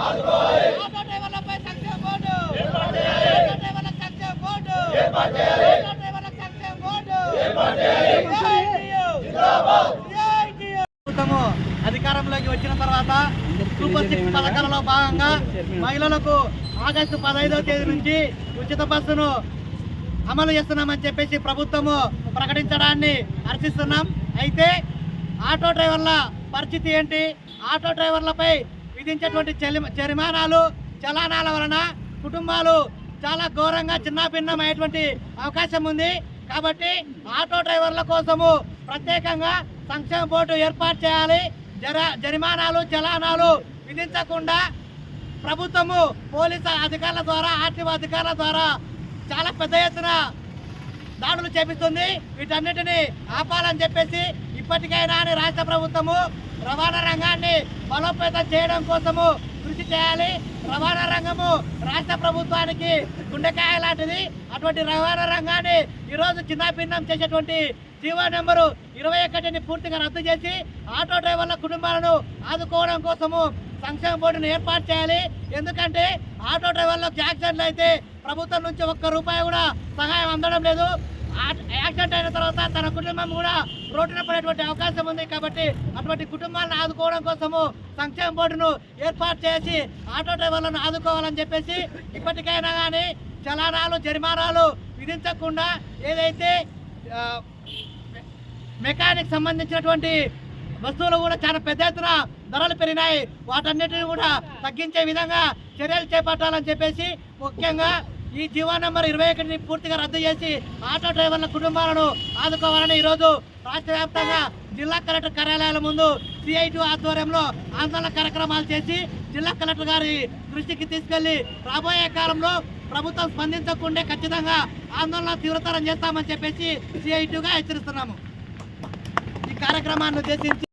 Auto డ్రైవర్లపై సంక్షేమ board auto డ్రైవర్ల సంక్షేమ బోర్డు ఆటో డ్రైవర్ల సంక్షేమ బోర్డు ప్రభుత్వము అధికారంలోకి వచ్చిన తర్వాత సూపర్ సిక్స్ పథకాలలో భాగంగా మహిళలకు ఆగస్టు పదహైదవ తేదీ నుంచి ఉచిత బస్సును అమలు చేస్తున్నామని చెప్పేసి ప్రభుత్వము ప్రకటించడాన్ని హర్షిస్తున్నాం. అయితే ఆటో డ్రైవర్ల పరిస్థితి ఏంటి? ఆటో డ్రైవర్లపై విధించేటువంటి జరిమానాలు చలానాల వలన కుటుంబాలు చాలా ఘోరంగా చిన్నాభిన్నమైనటువంటి అవకాశం ఉంది. కాబట్టి ఆటో డ్రైవర్ల కోసము ప్రత్యేకంగా సంక్షేమ బోర్డు ఏర్పాటు చేయాలి. జర జరిమానాలు చలానాలు విధించకుండా ప్రభుత్వము పోలీసు అధికారుల ద్వారా ఆర్టీఓ అధికారుల ద్వారా చాలా పెద్ద ఎత్తున దాడులు చేపిస్తుంది. వీటన్నిటిని ఆపాలని చెప్పేసి ఇప్పటికైనా రాష్ట్ర ప్రభుత్వము రవాణా రంగాన్ని బలోపేతం చేయడం కోసము కృషి చేయాలి. రవాణా రంగము రాష్ట్ర ప్రభుత్వానికి గుండెకాయ లాంటిది. అటువంటి రవాణా రంగాన్ని ఈరోజు చిన్నాభిన్నం చేసేటువంటి జీవో నెంబరు ఇరవై ఒకటిని పూర్తిగా రద్దు చేసి ఆటో డ్రైవర్ల కుటుంబాలను ఆదుకోవడం కోసము సంక్షేమ బోర్డును ఏర్పాటు చేయాలి. ఎందుకంటే ఆటో డ్రైవర్లకు యాక్సిడెంట్లు అయితే ప్రభుత్వం నుంచి ఒక్క రూపాయి కూడా సహాయం అందడం లేదు. యాక్సిడెంట్ అయిన తర్వాత తన కుటుంబం కూడా రోడ్డున పడేటువంటి అవకాశం ఉంది కాబట్టి అటువంటి కుటుంబాలను ఆదుకోవడం కోసము సంక్షేమ బోర్డును ఏర్పాటు చేసి ఆటో డ్రైవర్లను ఆదుకోవాలని చెప్పేసి ఇప్పటికైనా కానీ చలానాలు జరిమానాలు విధించకుండా ఏదైతే మెకానిక్ సంబంధించినటువంటి వస్తువులు కూడా చాలా పెద్ద ఎత్తున ధరలు పెరిగినాయి. వాటన్నిటిని కూడా తగ్గించే విధంగా చర్యలు చేపట్టాలని చెప్పేసి ముఖ్యంగా ఈ జీవో నెంబర్ ఇరవై ఒకటిని పూర్తిగా రద్దు చేసి ఆటో డ్రైవర్ల కుటుంబాలను ఆదుకోవాలని ఈరోజు రాష్ట్ర వ్యాప్తంగా జిల్లా కలెక్టర్ కార్యాలయాల ముందు సిఐటి ఆధ్వర్యంలో ఆందోళన కార్యక్రమాలు చేసి జిల్లా కలెక్టర్ గారి దృష్టికి తీసుకెళ్ళి రాబోయే కాలంలో ప్రభుత్వం స్పందించకుండా ఖచ్చితంగా ఆందోళన తీవ్రతరం చేస్తామని చెప్పేసి సిఐటిగా హెచ్చరిస్తున్నాము. ఈ కార్యక్రమాన్ని ఉద్దేశించి